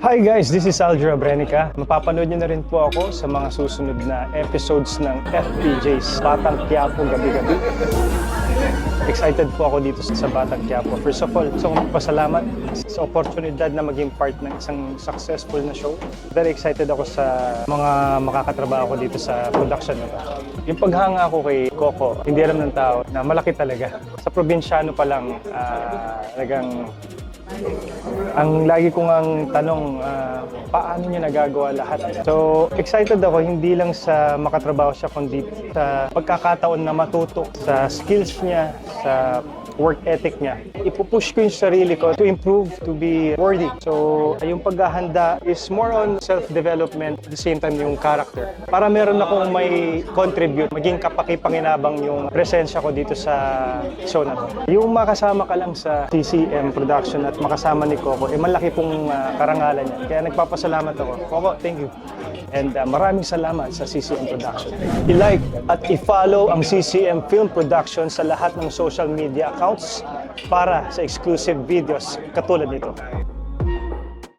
Hi guys, this is Aldra Brenica. Mapapanood niyo na rin po ako sa mga susunod na episodes ng FPJs Batang Quiapo Gabi-Gabi. Excited po ako dito sa Batang Quiapo. First of all, gusto kong magpasalamat sa oportunidad na maging part ng isang successful na show. Very excited ako sa mga makakatrabaho ko dito sa production na to. Yung paghanga ko kay Coco, hindi alam ng tao na malaki talaga. Sa probinsyano pa lang, ah, talagang ang lagi kong ang tanong, ah, paano niya nagagawa lahat? So, excited ako hindi lang sa makatrabaho siya, kundi sa pagkakataon na matuto sa skills niya, sa work ethic niya. Ipupush ko yung sarili ko to improve, to be worthy. So, yung paghahanda is more on self-development, at the same time yung character. Para meron akong may contribute, maging kapakipanginabang yung presensya ko dito sa show na to. Yung makasama ka lang sa CCM production at makasama ni Coco, eh malaki pong ah, karangalan niya. Kaya nagpapasalamat ako. Coco, thank you. And ah, maraming salamat sa CCM Production. I-like at i-follow ang CCM Film Production sa lahat ng social media accounts para sa exclusive videos katulad nito.